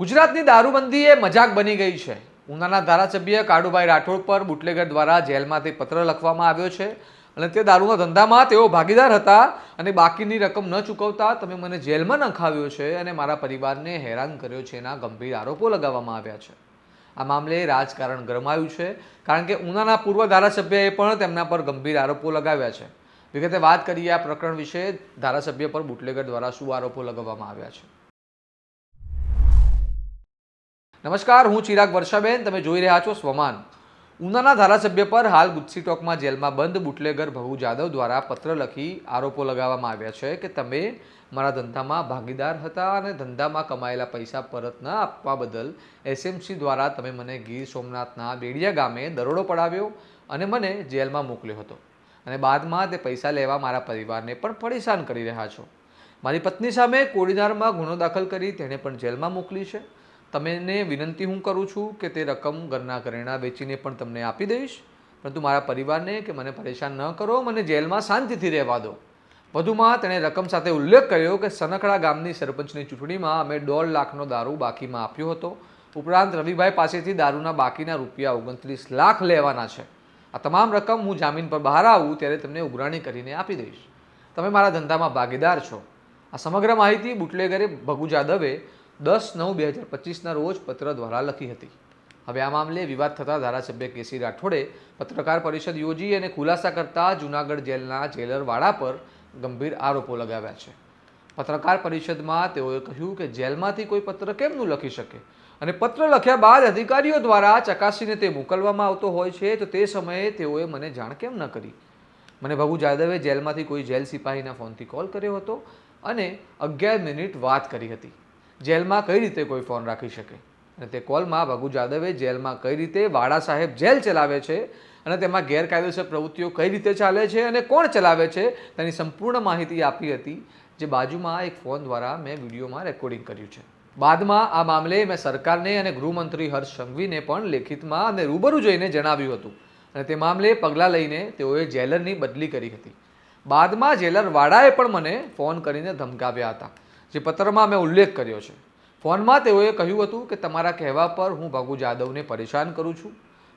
ગુજરાતની દારૂબંધી એ મજાક બની ગઈ છે. ઉનાના ધારાસભ્ય કાળુભાઈ રાઠોડ પર બુટલેગર દ્વારા જેલમાંથી પત્ર લખવામાં આવ્યો છે અને તે દારૂના ધંધામાં તેઓ ભાગીદાર હતા અને બાકીની રકમ ન ચૂકવતા તમે મને જેલમાં નખાવ્યો છે અને મારા પરિવારને હેરાન કર્યો છે એના ગંભીર આરોપો લગાવવામાં આવ્યા છે. આ મામલે રાજકારણ ગરમાયું છે કારણ કે ઉનાના પૂર્વ ધારાસભ્યએ પણ તેમના પર ગંભીર આરોપો લગાવ્યા છે. વિગતે વાત કરીએ આ પ્રકરણ વિશે ધારાસભ્ય પર બુટલેગર દ્વારા શું આરોપો લગાવવામાં આવ્યા છે. નમસ્કાર, હું ચિરાગ વર્ષાબેન, તમે જોઈ રહ્યા છો સ્વમાન. ઉનાના ધારાસભ્ય પર હાલ ગુજસી ટોકમાં જેલમાં બંધ બુટલેગર ભહુ જાદવ દ્વારા પત્ર લખી આરોપો લગાવવામાં આવ્યા છે કે તમે મારા ધંધામાં ભાગીદાર હતા અને ધંધામાં કમાયેલા પૈસા પરત ન આપવા બદલ એસએમસી દ્વારા તમે મને ગીર સોમનાથના બેડિયા ગામે દરોડો પડાવ્યો અને મને જેલમાં મોકલ્યો હતો. અને બાદમાં તે પૈસા લેવા મારા પરિવારને પણ પરેશાન કરી રહ્યા છો. મારી પત્ની સામે કોડીનારમાં ગુનો દાખલ કરી તેણે પણ જેલમાં મોકલી છે. તમને વિનંતી હું કરું છું કે તે રકમ ઘરના ઘરેણાં વેચીને પણ તમને આપી દઈશ. પરંતુ મારા પરિવારને કે મને પરેશાન ન કરો, મને જેલમાં શાંતિથી રહેવા દો. વધુમાં તેણે રકમ સાથે ઉલ્લેખ કર્યો કે સનકડા ગામની સરપંચની ચૂંટણીમાં અમે દોઢ લાખનો દારૂ બાકીમાં આપ્યો હતો. ઉપરાંત રવિભાઈ પાસેથી દારૂના બાકીના રૂપિયા ઓગણત્રીસ લાખ લેવાના છે. આ તમામ રકમ હું જામીન પર બહાર આવું ત્યારે તમને ઉઘરાણી કરીને આપી દઈશ. તમે મારા ધંધામાં ભાગીદાર છો. આ સમગ્ર માહિતી બુટલેગરે ભગુ જાદવે દસ નવ બે હજાર પચીસના રોજ પત્ર દ્વારા લખી હતી. હવે આ મામલે વિવાદ થતાં ધારાસભ્ય કેસી રાઠોડે પત્રકાર પરિષદ યોજી અને ખુલાસા કરતા જૂનાગઢ જેલના જેલરવાળા પર ગંભીર આરોપો લગાવ્યા છે. પત્રકાર પરિષદમાં તેઓએ કહ્યું કે જેલમાંથી કોઈ પત્ર કેમનું લખી શકે? અને પત્ર લખ્યા બાદ અધિકારીઓ દ્વારા ચકાસીને તે મોકલવામાં આવતો હોય છે, તો તે સમયે તેઓએ મને જાણ કેમ ન કરી? મને ભગુ જાદવે જેલમાંથી કોઈ જેલ સિપાહીના ફોનથી કોલ કર્યો હતો અને અગિયાર મિનિટ વાત કરી હતી. જેલમાં કઈ રીતે કોઈ ફોન રાખી શકે? અને તે કોલમાં ભગુ જાદવે જેલમાં કઈ રીતે વાડા સાહેબ જેલ ચલાવે છે અને તેમાં ગેરકાયદેસર પ્રવૃત્તિઓ કઈ રીતે ચાલે છે અને કોણ ચલાવે છે તેની સંપૂર્ણ માહિતી આપી હતી, જે બાજુમાં એક ફોન દ્વારા મેં વિડીયોમાં રેકોર્ડિંગ કર્યું છે. બાદમાં આ મામલે મેં સરકારને અને ગૃહમંત્રી હર્ષ સંઘવીને પણ લેખિતમાં અને રૂબરૂ જઈને જણાવ્યું હતું અને તે મામલે પગલાં લઈને તેઓએ જેલરની બદલી કરી હતી. બાદમાં જેલર વાડાએ પણ મને ફોન કરીને ધમકાવ્યા હતા. જે પત્રમાં મેં ઉલ્લેખ કર્યો છે. ફોનમાં તેઓએ કહ્યું હતું કે તમારા કહેવા પર હું ભગુ જાદવને પરેશાન કરું છું.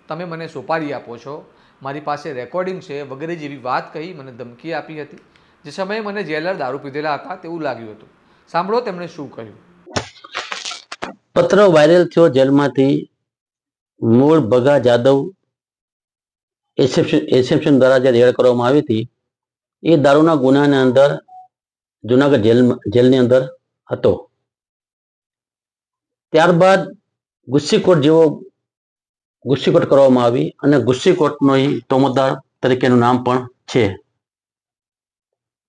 તમે મને સોપારી આપો છો. મારી પાસે રેકોર્ડિંગ છે વગેરે જેવી વાત કહી મને ધમકી આપી હતી. જે સમયે મને જેલર દારૂ પીધેલા હતા તેવું લાગ્યું હતું. સાંભળો તેમણે શું કહ્યું. પત્ર વાયરલ થયો જેલમાંથી મૂળ ભગા જાદવ એસેપ્શન એસેપ્શન દ્વારા જે રેડ કરવામાં આવી હતી, એ દારૂના ગુનાની અંદર જુનાગઢ જેલ જેલની અંદર હતો. ત્યારબાદ ગુસ્સીકોટ જેવો ગુસ્સીકોટ કરવામાં આવી અને ગુસ્સીકોટનો તોમતદાર તરીકેનું નામ પણ છે.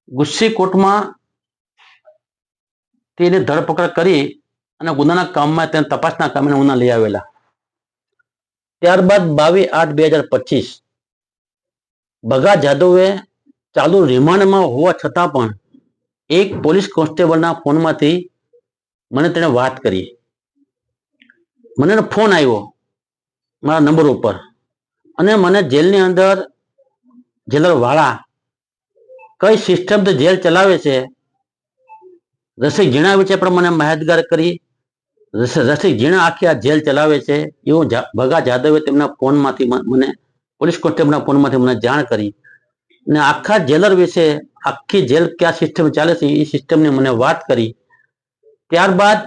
ગુસ્સીકોટમાં તેની ધરપકડ કરી અને ગુનાના કામમાં તેને તપાસના કામે ગુના લઈ આવેલા. ત્યારબાદ બાવીસ આઠ બે હજાર પચીસ ભગા જાદવે ચાલુ રિમાન્ડમાં હોવા છતાં પણ એક પોલીસ કોન્સ્ટેબલના ફોનમાંથી મને તેણે વાત કરી. મને ફોન આવ્યો મારા નંબર ઉપર. અને મને જેલની અંદર જેલર વાળા કઈ સિસ્ટમથી જેલ ચલાવે છે, રસિક ઝીણા વિશે પણ મને માહિતગાર કરી. રસ- રસિક ઝીણા આખી આ જેલ ચલાવે છે એવું ભગા જાદવે તેમના ફોનમાંથી મને પોલીસ કોન્સ્ટેબલના ફોનમાંથી મને જાણ કરી. અને આખા જેલર વિશે, આખી જેલ કયા સિસ્ટમ ચાલે છે એ સિસ્ટમની મને વાત કરી. ત્યારબાદ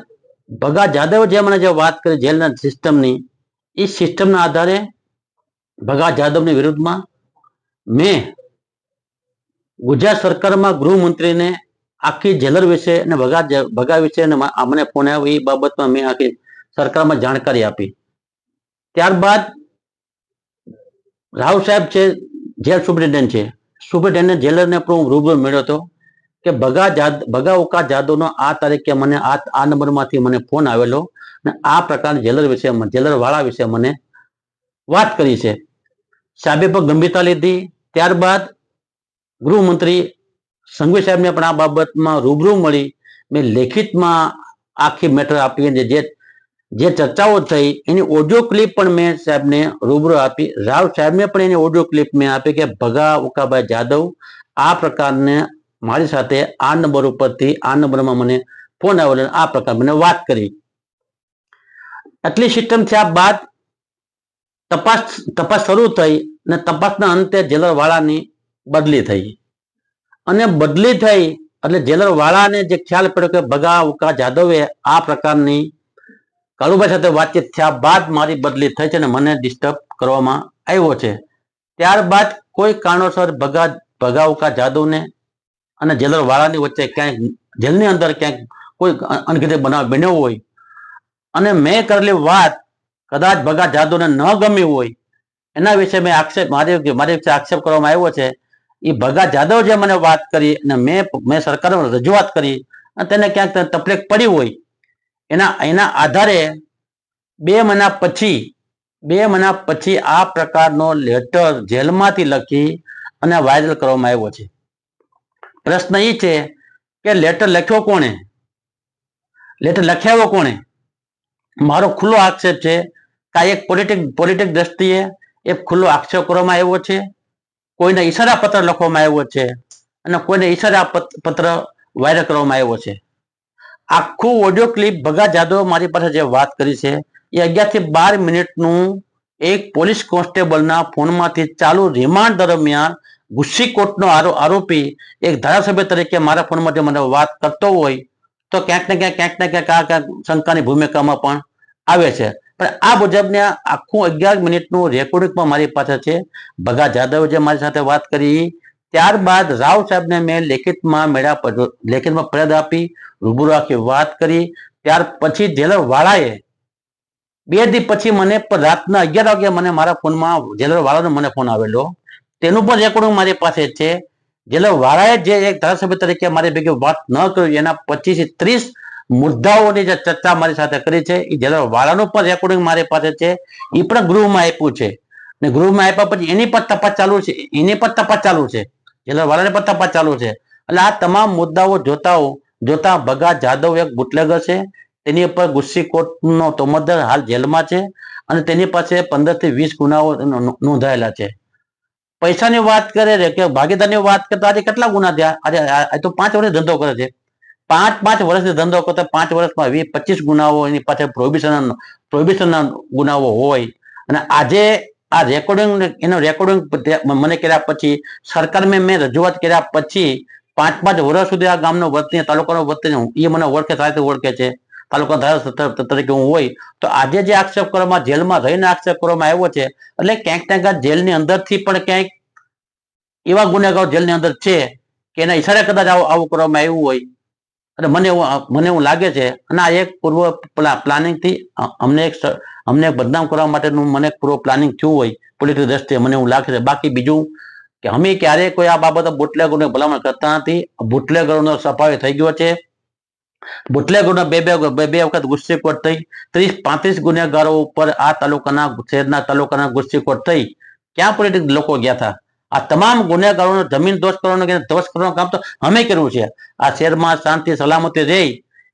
ભગા જાદવે જે મને જે વાત કરી જેલના સિસ્ટમની એ સિસ્ટમના આધારે ભગા જાદવની વિરુદ્ધમાં મેં ગુજરાત સરકારમાં ગૃહમંત્રીને આખી જેલર વિશે અને ભગા ભગા વિશે અને મા- આ મને ફોન આવ્યો એ બાબતમાં મેં આખી સરકારમાં જાણકારી આપી. ત્યારબાદ રાવ સાહેબ છે, જેલ સુપ્રિન્ટેન્ડન્ટ છે. સુપ્રિન્ટેન્ડન્ટ જેલરને પણ હું રૂબરૂ મળ્યો હતો કે ભગા જાદ ભગા ઉકા જાદવનો આ તારીખે મને આ આ નંબરમાંથી મને ફોન આવેલો અને આ પ્રકારના જેલર વિશે જેલર વાળા વિશે મને વાત કરી છે. સાહેબે પણ ગંભીરતા લીધી. ત્યારબાદ ગૃહમંત્રી સંઘવી સાહેબને પણ આ બાબતમાં રૂબરૂ મળી. મેં લેખિતમાં આખી મેટર આપી જે જે ચર્ચાઓ થઈ, એની ઓડિયો ક્લિપ પણ મેં સાહેબને રૂબરૂ આપી. રાવ સાહેબને પણ એની ઓડિયો ક્લિપ મેં આપી કે ભગા ઉકાભાઈ જાદવ આ પ્રકારને મારી સાથે આ નંબર ઉપરથી, આ નંબરમાં મને ફોન આવેલો આ પ્રકાર મને વાત કરી. આટલી સિસ્ટમ થયા બાદ તપાસ તપાસ શરૂ થઈ અને તપાસના અંતે જેલરવાળાની બદલી થઈ. અને બદલી થઈ એટલે જેલર વાળાને જે ખ્યાલ પડ્યો કે ભગા ઉકા જાદવે આ પ્રકારની કાળુભાઈ સાથે વાતચીત થયા બાદ મારી બદલી થઈ છે અને મને ડિસ્ટર્બ કરવામાં આવ્યો છે. ત્યારબાદ કોઈ કારણોસર ભગા ભગાવકા જાદવને અને જેલર વાળાની વચ્ચે ક્યાંક જેલની અંદર ક્યાંક કોઈ અનગીતે બનાવ બન્યો હોય અને મેં કરેલી વાત કદાચ ભગા જાદવને ન ગમી હોય, એના વિશે મેં આક્ષેપ, મારી મારી વિશે આક્ષેપ કરવામાં આવ્યો છે. એ ભગા જાદવ જે મને વાત કરી અને મેં મેં સરકારમાં રજૂઆત કરી અને તેને ક્યાંક તકલીફ પડી હોય એના એના આધારે બે મહિના પછી, બે મહિના પછી આ પ્રકારનો લેટર જેલમાંથી લખી અને વાયરલ કરવામાં આવ્યો છે. પ્રશ્ન એ છે કે લેટર લખ્યો કોણે? લેટર લખ્યાવો કોણે? મારો ખુલ્લો આક્ષેપ છે કે આ એક પોલિટિક પોલિટિક દ્રષ્ટિએ એક ખુલ્લો આક્ષેપ કરવામાં આવ્યો છે. કોઈને ઈશારા પત્ર લખવામાં આવ્યો છે અને કોઈને ઈશારા પત્ર વાયરલ કરવામાં આવ્યો છે. આખું ઓડિયો ક્લિપ ભગા જાદવ મારી પાસે જે વાત કરી છે, એ અગિયારથી બાર મિનિટનું એક પોલીસ કોન્સ્ટેબલના ફોનમાંથી ચાલુ રિમાન્ડ દરમિયાન ગુસ્સીકોટનો આરો- આરોપી એક ધારાસભ્ય તરીકે મારા ફોનમાં જે મને વાત કરતો હોય, તો ક્યાંક ને ક્યાંક ક્યાંક ને ક્યાંક આ ક્યાંક શંકાની ભૂમિકામાં પણ આવે છે. પણ આ મુજબને આખું અગિયાર મિનિટનું રેકોર્ડિંગ પણ મારી પાસે છે. ભગા જાદવે જે મારી સાથે વાત કરી ત્યારબાદ રાવ સાહેબને મેં લેખિતમાં મેળા લેખિતમાં ફરિયાદ આપી, રૂબરૂ રાખી વાત કરી. ત્યાર પછી જેલર વાળાએ બે દી પછી મને રાતના અગિયાર વાગે મને મારા ફોનમાં જેલર વાળાનો મને ફોન આવેલો. તેનું પણ રેકોર્ડિંગ મારી પાસે છે. જેલર વાળાએ જે એક ધારાસભ્ય તરીકે મારી ભેગી વાત ન કરી, એના પચીસ ત્રીસ મુદ્દાઓની જે ચર્ચા મારી સાથે કરી છે. એ જેલર વાળાનું પણ રેકોર્ડિંગ મારી પાસે છે. એ પણ ગૃહમાં આપ્યું છે. અને ગૃહમાં આપ્યા પછી એની પણ તપાસ ચાલુ છે. એની પણ તપાસ ચાલુ છે. જેલર વાળાને પર ચાલુ છે. એટલે આ તમામ મુદ્દાઓ જોતા જોતા ભગા જાદવ એક બુટલેગર છે. તેની ઉપર ગુસ્સી કોર્ટનો તોમદર હાલ જેલમાં છે અને તેની પાસે પંદરથી વીસ ગુનાઓ નોંધાયેલા છે. પૈસાની વાત કરે કે ભાગીદારની વાત કરતા આજે કેટલા ગુના થયા? આજે તો પાંચ વર્ષ ધંધો કરે છે. પાંચ પાંચ વર્ષથી ધંધો કરતા પાંચ વર્ષમાં વીસ, પચીસ ગુનાઓ એની પાસે પ્રોહિબિશન પ્રોહિબિશનના ગુનાઓ હોય. અને આજે આ રેકોર્ડિંગ એનો રેકોર્ડિંગ મને કર્યા પછી, સરકાર મેં મેં રજૂઆત કર્યા પછી પાંચ પાંચ વર્ષ સુધી આ ગામનો વતની, તાલુકાનો વતની એ મને ઓળખે, સારી ઓળખે છે. તાલુકા ધારાસભ્ય તરીકે હું હોય, તો આજે જે આક્ષેપ કરવામાં, જેલમાં રહીને આક્ષેપ કરવામાં આવ્યો છે, એટલે ક્યાંક ક્યાંક આ જેલની અંદરથી પણ ક્યાંક એવા ગુનેગારો જેલની અંદર છે, કે એના ઈશારે કદાચ આવું કરવામાં આવ્યું હોય. અને મને મને એવું લાગે છે, અને આ એક પૂર્વ પ્લાનિંગથી અમને એક અમને બદનામ કરવા માટેનું મને પૂર્વ પ્લાનિંગ થયું હોય પોલિટિકલ દ્રષ્ટિએ મને એવું લાગે છે. બાકી બીજું કે અમે ક્યારેય કોઈ આ બાબતે બુટલેગરોને ભલામણ કરતા નથી. બુટલેગરોનો સફાયો થઈ ગયો છે. બુટલેગરોના બે બે બે વખત ગુસ્સીકોટ થઈ, ત્રીસ, પાંત્રીસ ગુનેગારો ઉપર આ તાલુકાના, શહેરના તાલુકાના ગુસ્સીકોટ થઈ, ક્યાં પોલિટિક લોકો ગયા હતા? આ તમામ ગુનેગારોનો, જમીન દોષ કરવાનો કે દોષ કરવાનું કામ તો અમે કર્યું છે. આ શહેરમાં શાંતિ, સલામતી રહે.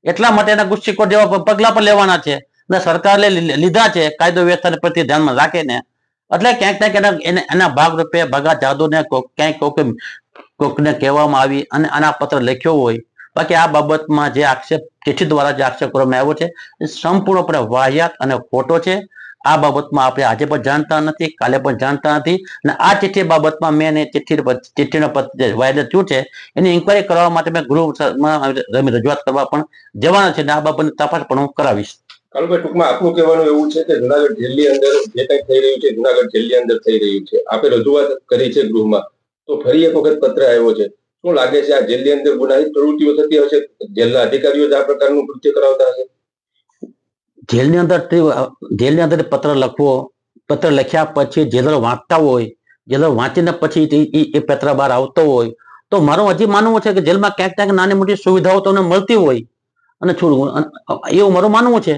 એટલા માટેના ગુસ્સીકો જેવા પગલા પણ લેવાના છે. અને સરકારે લીધા છે કાયદો વ્યવસ્થાને પ્રત્યે ધ્યાનમાં રાખીને. એટલે ક્યાંક ક્યાંક એના ભાગરૂપે ભગા જાદુને ક્યાંક કોઈક કોકને કહેવામાં આવી અને આના પત્ર લખ્યો હોય. બાકી આ બાબતમાં જે આક્ષેપ ચિઠ્ઠી દ્વારા જે આક્ષેપ કરવામાં આવ્યો છે, એ સંપૂર્ણપણે વાહિયાત અને ખોટો છે. આ બાબતમાં આપણે આજે પણ જાણતા નથી, કાલે પણ જાણતા નથી. અને આ ચિઠ્ઠી બાબતમાં મેં એને ચિઠ્ઠી ચિઠ્ઠીનો વાયરલ થયું છે, એની ઇન્કવાયરી કરવા માટે મેં ગૃહમાં રજૂઆત કરવા પણ જવાના છે. અને આ બાબતની તપાસ પણ હું કરાવીશ. કાલુભાઈ, ટૂંકમાં આપનું કહેવાનું એવું છે કે જુનાગઢ જેલની અંદર જે કંઈક થઈ રહ્યું છે, જુનાગઢ જેલની અંદર થઈ રહ્યું છે. આપે રજૂઆત કરી છે ગૃહમાં. તો ફરી એક વખત પત્ર આવ્યો છે. શું લાગે છે આ જેલની અંદર ગુનાહિત પ્રવૃત્તિઓ થતી હશે? જેલના અધિકારીઓ જ આ પ્રકારનું કૃત્ય કરાવતા હશે? જેલની અંદર જેલની અંદર પત્ર લખવો, પત્ર લખ્યા પછી જેલર વાંચતા હોય જેલર વાંચીને પછી એ પત્ર બહાર આવતો હોય, તો મારું હજી માનવું છે કે જેલમાં ક્યાંક ક્યાંક નાની મોટી સુવિધાઓ તમને મળતી હોય. અને છોડવું એવું મારું માનવું છે.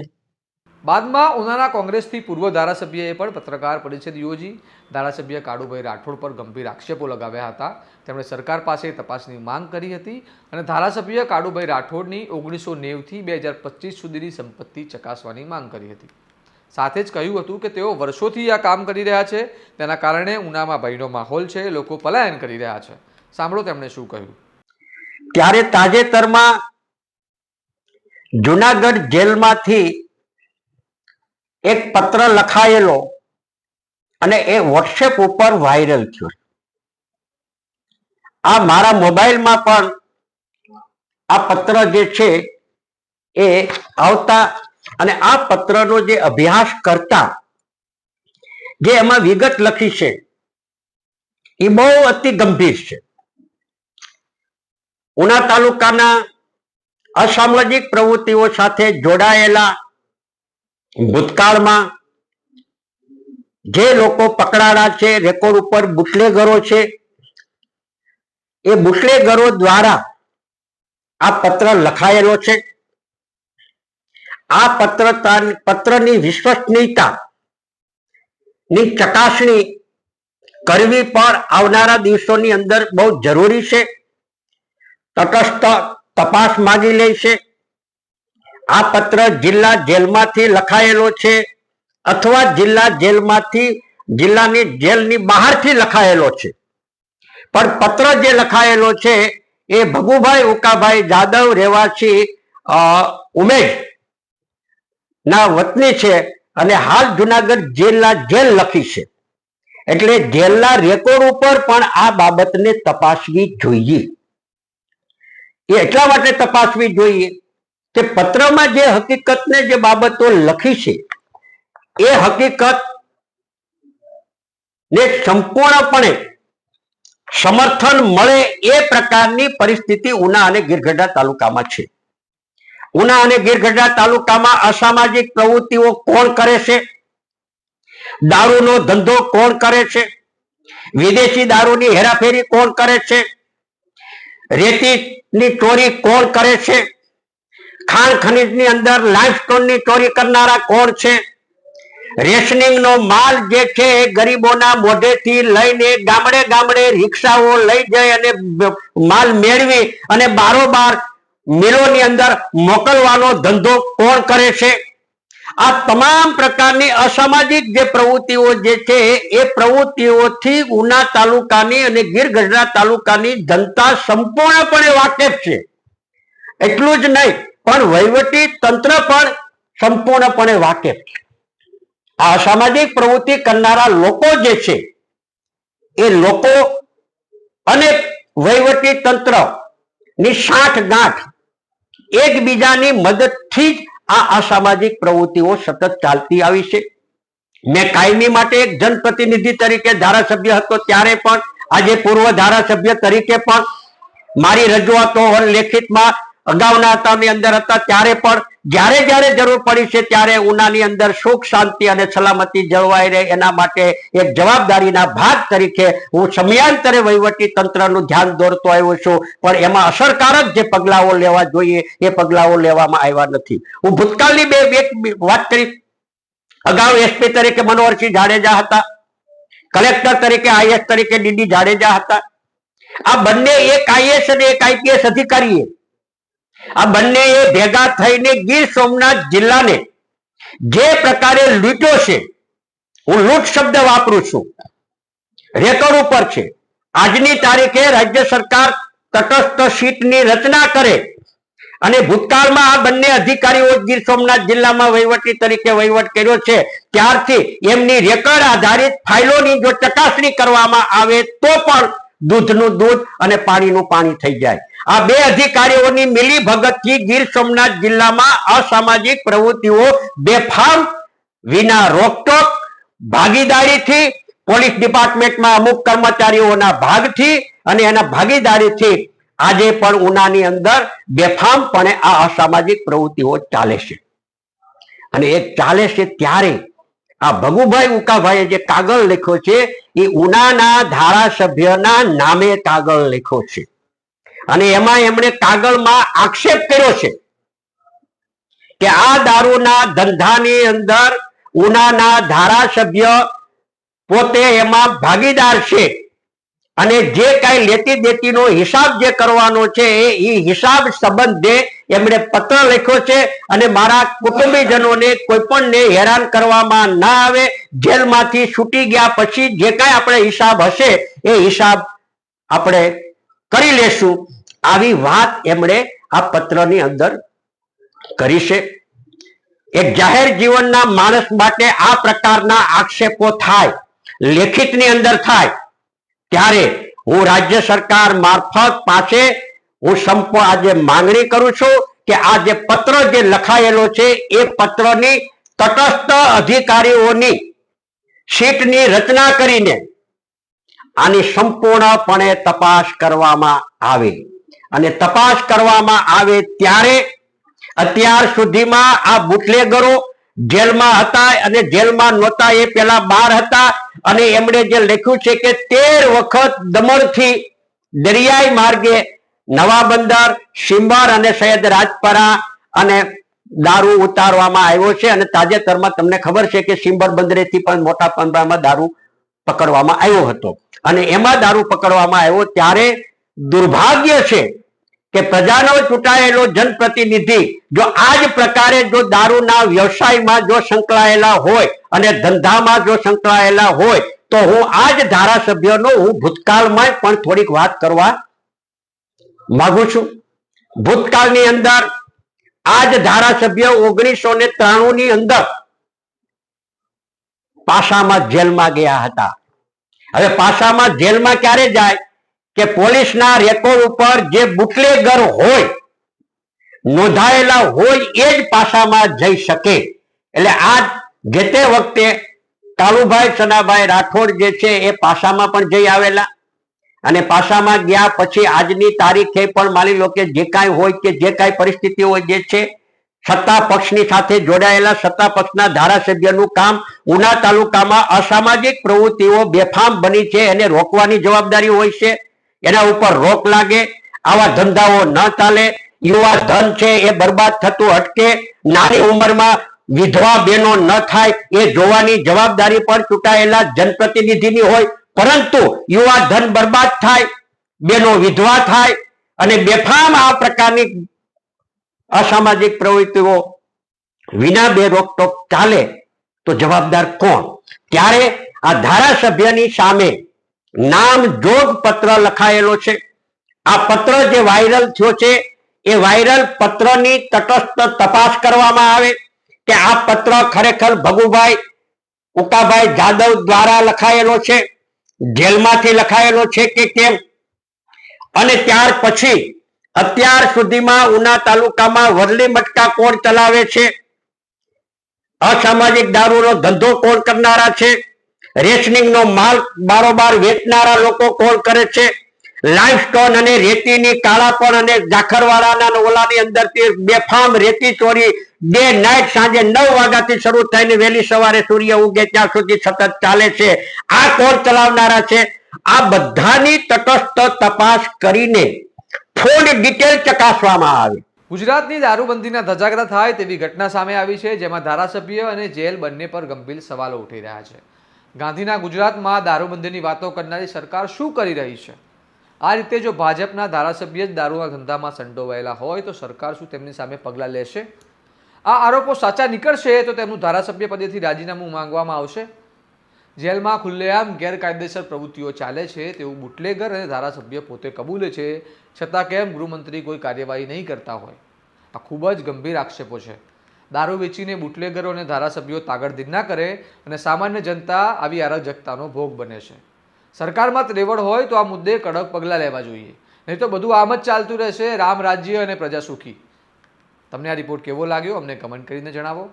બાદમાં ઉનાના કોંગ્રેસથી પૂર્વ ધારાસભ્યએ પણ પત્રકાર પરિષદ યોજી. ધારાસભ્ય કાળુભાઈ રાઠોડ પર ગંભીર આક્ષેપો લગાવ્યા હતા. તેમણે સરકાર પાસે તપાસની માંગ કરી હતી અને ધારાસભ્ય કાળુભાઈ રાઠોડની ઓગણીસો નેવથી બે હજાર પચીસ સુધીની સંપત્તિ ચકાસવાની માંગ કરી હતી. સાથે જ કહ્યું હતું કે તેઓ વર્ષોથી આ કામ કરી રહ્યા છે. તેના કારણે ઉનામાં ભયનો માહોલ છે. લોકો પલાયન કરી રહ્યા છે. સાંભળો તેમણે શું કહ્યું. ત્યારે તાજેતરમાં જુનાગઢ જેલમાંથી એક પત્ર લખાયેલો અને એ વોટ્સએપ ઉપર વાયરલ થયો આ મારા મોબાઈલમાં પણ આ પત્ર જે છે એ આવતા અને આ પત્રનો જે અભ્યાસ કરતા જે એમાં વિગત લખી છે એ બહુ અતિ ગંભીર છે. ઉના તાલુકાના અસામાજિક પ્રવૃત્તિઓ સાથે જોડાયેલા ભૂતકાળમાં જે લોકો પકડાડા છે રેકોર્ડ ઉપર બુટલેગરો છે, એ બુટલેગરો દ્વારા આ પત્ર લખાયેલો છે. આ પત્ર પત્રની વિશ્વસનીયતા ની ચકાસણી કરવી પણ આવનારા દિવસોની અંદર બહુ જરૂરી છે. તટસ્થ તપાસ માંગી લે છે. આ પત્ર જિલ્લા જેલમાંથી લખાયેલો છે અથવા જિલ્લા જેલમાંથી જિલ્લાની જેલની બહારથી લખાયેલો છે. પણ પત્ર જે લખાયેલો છે એ ભગુભાઈ ઉકાભાઈ જાદવ રહેવાસી ઉમેશ ના વતની છે અને હાલ જુનાગઢ જેલના જેલ લખી છે. એટલે જેલના રેકોર્ડ ઉપર પણ આ બાબતને તપાસવી જોઈએ. એ એટલા માટે તપાસવી જોઈએ કે પત્રમાં જે હકીકતને જે બાબતો લખી છે, એ હકીકત ને સંપૂર્ણપણે સમર્થન મળે એ પ્રકારની પરિસ્થિતિ ઉના અને ગીરગઢડા તાલુકામાં છે. ઉના અને ગીરગઢડા તાલુકામાં અસામાજિક પ્રવૃત્તિઓ કોણ કરે છે? દારૂનો ધંધો કોણ કરે છે? વિદેશી દારૂની હેરાફેરી કોણ કરે છે? રેતીની ચોરી કોણ કરે છે? ખાણ ખનીજની અંદર લાઇમસ્ટોનની ચોરી કરનારા કોણ છે? રેશનિંગ નો માલ જે છે એ ગરીબોના મોઢેથી લઈને ગામડે ગામડે રિક્ષાઓ લઈ જાય અને માલ મેળવી અને બારોબાર મિલોની અંદર મોકલવાનો ધંધો કોણ કરે છે? આ તમામ પ્રકારની અસામાજિક જે પ્રવૃત્તિઓ જે છે એ પ્રવૃત્તિઓથી ઉના તાલુકાની અને ગીર ગઢડા તાલુકાની જનતા સંપૂર્ણપણે વાકેફ છે. એટલું જ નહીં પણ વહીવટી તંત્ર પણ સંપૂર્ણપણે વાકેફ આ અસામાજિક પ્રવૃત્તિ કરનારા લોકો જે છે, એ લોકો અને વહીવટી તંત્રની સાઠ ગાંઠ એકબીજાની મદદથી જ આ અસામાજિક પ્રવૃત્તિઓ સતત ચાલતી આવી છે. મેં કાયમી માટે એક જનપ્રતિનિધિ તરીકે ધારાસભ્ય હતો ત્યારે પણ, આજે પૂર્વ ધારાસભ્ય તરીકે પણ મારી રજૂઆતો લેખિતમાં અગાઉના હતાની અંદર હતા, ત્યારે પણ જ્યારે જ્યારે જરૂર પડી છે ત્યારે ઉનાની અંદર સુખ, શાંતિ અને સલામતી જળવાઈ રહે. એના માટે એક જવાબદારીના ભાગ તરીકે હું સમયાંતરે વહીવટી તંત્રનું ધ્યાન દોરતો આવ્યો છું. પણ એમાં અસરકારક જે પગલાઓ લેવા જોઈએ, એ પગલાઓ લેવામાં આવ્યા નથી. હું ભૂતકાળની બે એક વાત કરી. અગાઉ એસપી તરીકે મનોહરસિંહ જાડેજા હતા. કલેક્ટર તરીકે આઈએસ તરીકે ડીડી જાડેજા હતા. આ બંને એક આઈએસ અને એક આઈપીએસ અધિકારીએ આ બંને ભેગા થઈને ગીર સોમનાથ જિલ્લાને જે પ્રકારે લૂંટ્યો છે, હું લૂંટ શબ્દ વાપરું છું, રેકોર્ડ ઉપર છે. આજની તારીખે રાજ્ય સરકાર તટસ્થ સીટની રચના કરે અને ભૂતકાળમાં આ બંને અધિકારીઓ ગીર સોમનાથ જિલ્લામાં વહીવટી તરીકે વહીવટ કર્યો છે, ત્યારથી એમની રેકર્ડ આધારિત ફાઇલોની જો ચકાસણી કરવામાં આવે તો પણ દૂધનું દૂધ અને પાણીનું પાણી થઈ જાય. આ બે અધિકારીઓની મિલી ભગતથી ગીર સોમનાથ જિલ્લામાં અસામાજિક પ્રવૃત્તિઓ બેફામ વિના રોકટોક, ભાગીદારીથી, પોલીસ ડિપાર્ટમેન્ટમાં અમુક કર્મચારીઓના ભાગથી અને એના ભાગીદારીથી આજે પણ ઉનાની અંદર બેફામપણે આ અસામાજિક પ્રવૃત્તિઓ ચાલે છે. અને એ ચાલે છે ત્યારે આ ભગુભાઈ ઉકાભાઈએ જે કાગળ લખ્યો છે, એ ઉનાના ધારાસભ્યના નામે કાગળ લખ્યો છે. અને એમાં એમણે કાગળમાં આક્ષેપ કર્યો છે કે આ દારૂના ધંધાની અંદર ઉનાના ધારાસભ્ય પોતે એમાં ભાગીદાર છે અને જે કઈ લેતી દેતીનો હિસાબ જે કરવાનો છે, એ હિસાબ સંબંધે એમણે પત્ર લખ્યો છે અને મારા કુટુંબીજનોને કોઈ પણને હેરાન કરવામાં ના આવે. જેલમાંથી છૂટી ગયા પછી જે કાંઈ આપણે હિસાબ હશે એ હિસાબ આપણે કરી લેશું. આવી વાત એમણે આ પત્રની અંદર કરી છે. એક જાહેર જીવનના માણસ માટે આ પ્રકારના આક્ષેપો થાય, લેખિતની અંદર થાય, ત્યારે હું રાજ્ય સરકાર મારફત પાસે હું સંપ આજે માંગણી કરું છું કે આ જે પત્ર જે લખાયેલો છે, એ પત્રની તટસ્થ અધિકારીઓની સીટની રચના કરીને આની સંપૂર્ણપણે તપાસ કરવામાં આવે. અને તપાસ કરવામાં આવે ત્યારે અત્યાર સુધીમાં આ બુટલેગરો જેલમાં હતા અને જેલમાં નહોતા, એ પેલા બહાર હતા અને એમણે જે લખ્યું છે કે તેર વખત દમણથી દરિયાઈ માર્ગે નવા બંદર સિમ્બર અને સૈયદ રાજપરા અને દારૂ ઉતારવામાં આવ્યો છે અને તાજેતરમાં તમને ખબર છે કે સિંબર બંદરેથી પણ મોટા પંદરામાં દારૂ પકડવામાં આવ્યો હતો. અને એમાં દારૂ પકડવામાં આવ્યો ત્યારે દુર્ભાગ્ય છે કે પ્રજાનો ચૂંટાયેલો જનપ્રતિનિધિ જો આ જ પ્રકારે જો દારૂના વ્યવસાયમાં જો સંકળાયેલા હોય અને ધંધામાં જો સંકળાયેલા હોય તો હું આ જ ધારાસભ્યનો હું ભૂતકાળમાં પણ થોડીક વાત કરવા માંગુ છું. ભૂતકાળની અંદર આ જ ધારાસભ્ય ઓગણીસો ને ત્રાણું ની અંદર પાસામાં જેલમાં ગયા હતા. હવે પાસામાં જેલમાં ક્યારે જાય કે પોલીસના રેકોર્ડ ઉપર જે બુટલેગર હોય, નોંધાયેલા હોય એ જ પાસામાં જઈ શકે. એટલે આ જે તે વખતે કાલુભાઈ સનાભાઈ રાઠોડ જે છે એ પાસામાં પણ જઈ આવેલા. અને પાસામાં ગયા પછી આજની તારીખે પણ માની લો કે જે કાંઈ હોય કે જે કાંઈ પરિસ્થિતિ હોય જે છે, સત્તા પક્ષની સાથે જોડાયેલા, સત્તા પક્ષના ધારાસભ્યનું કામ ઉના તાલુકામાં અસામાજિક પ્રવૃત્તિઓ બેફામ બની છે એને રોકવાની જવાબદારી હોય છે. એના ઉપર રોક લાગે, આવા ધંધાઓ ન ચાલે, યુવા ધન છે એ બરબાદ થતું અટકે, નાની ઉંમરમાં વિધવા બહેનો ન થાય એ જોવાની જવાબદારી પણ ચૂંટાયેલા જનપ્રતિનિધિની હોય પરંતુ યુવા ધન બરબાદ થાય, બેનો વિધવા થાય અને બેફામ આ પ્રકારની અસામાજિક પ્રવૃત્તિઓ વિના બે રોકટોક ચાલે, તો જવાબદાર કોણ? ત્યારે આ ધારાસભ્યની સામે નામ જોગ પત્ર લખાયેલો છે. આ પત્ર જે વાયરલ થયો છે, એ વાયરલ પત્રની તટસ્થ તપાસ કરવામાં આવે કે આ પત્ર ખરેખર ભગુભાઈ, ઉકાભાઈ જાદવ દ્વારા લખાયેલો છે. જેલમાંથી લખાયેલો છે કે કેમ? અને ત્યાર પછી અત્યાર સુધીમાં ઉના તાલુકામાં વરલી મટકા કોણ ચલાવે છે? અસામાજિક દારૂનો ધંધો કોણ કરનારા છે? રેશનિંગ નો માલ બારોબાર વેચનારા લોકો કોણ કરે છે? લાઈવ સ્ટોન અને રેતીની કાળાપણ અને જાખરવાળાના ઓલાની અંદરથી બેફામ રેતી ચોરી ડે નાઇટ સાંજે નવ વાગ્યાથી શરૂ થઈને વહેલી સવારે સૂર્ય ઉગે ત્યાં સુધી સતત ચાલે છે. આ કોણ ચલાવનારા છે? આ બધાની તટસ્થ તપાસ કરીને ફૂલ ડિટેલ ચકાસવામાં આવે. ગુજરાતની દારૂબંધીના ધજાગરા થાય તેવી ઘટના સામે આવી છે, જેમાં ધારાસભ્ય અને જેલ બંને પર ગંભીર સવાલો ઉઠી રહ્યા છે. ગાંધીના ગુજરાતમાં દારૂબંધીની વાતો કરનારી સરકાર શું કરી રહી છે? આ રીતે જો ભાજપના ધારાસભ્ય જ દારૂના ધંધામાં સંડોવાયેલા હોય તો સરકાર શું તેમની સામે પગલાં લેશે? આ આરોપો સાચા નીકળશે તો તેમનું ધારાસભ્ય પદેથી રાજીનામું માંગવામાં આવશે? જેલમાં ખુલ્લેઆમ ગેરકાયદેસર પ્રવૃત્તિઓ ચાલે છે, તેવું બુટલેગર અને ધારાસભ્ય પોતે કબૂલે છે, છતાં કેમ ગૃહમંત્રી કોઈ કાર્યવાહી નહીં કરતા હોય? આ ખૂબ જ ગંભીર આક્ષેપો છે. દારૂ વેચીને બુટલેગરો અને ધારાસભ્યો તાગડધીન ના કરે અને સામાન્ય જનતા આવી અરાજકતાનો ભોગ બને છે. સરકારમાં ત્રેવડ હોય તો આ મુદ્દે કડક પગલાં લેવા જોઈએ. નહીં તો બધું આમ જ ચાલતું રહેશે, રામ રાજ્ય અને પ્રજા સુખી. તમને આ રિપોર્ટ કેવો લાગ્યો અમને કમેન્ટ કરીને જણાવો.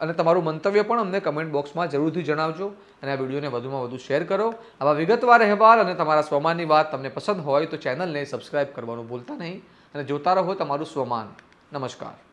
અને તમારું મંતવ્ય પણ અમને કમેન્ટ બોક્સમાં જરૂરથી જણાવજો. અને આ વિડીયોને વધુમાં વધુ શેર કરો. આવા વિગતવાર અહેવાલ અને તમારા સ્વમાનની વાત તમને પસંદ હોય તો ચેનલને સબસ્ક્રાઇબ કરવાનું ભૂલતા નહીં. અને જોતા રહો તમારું સ્વમાન. નમસ્કાર.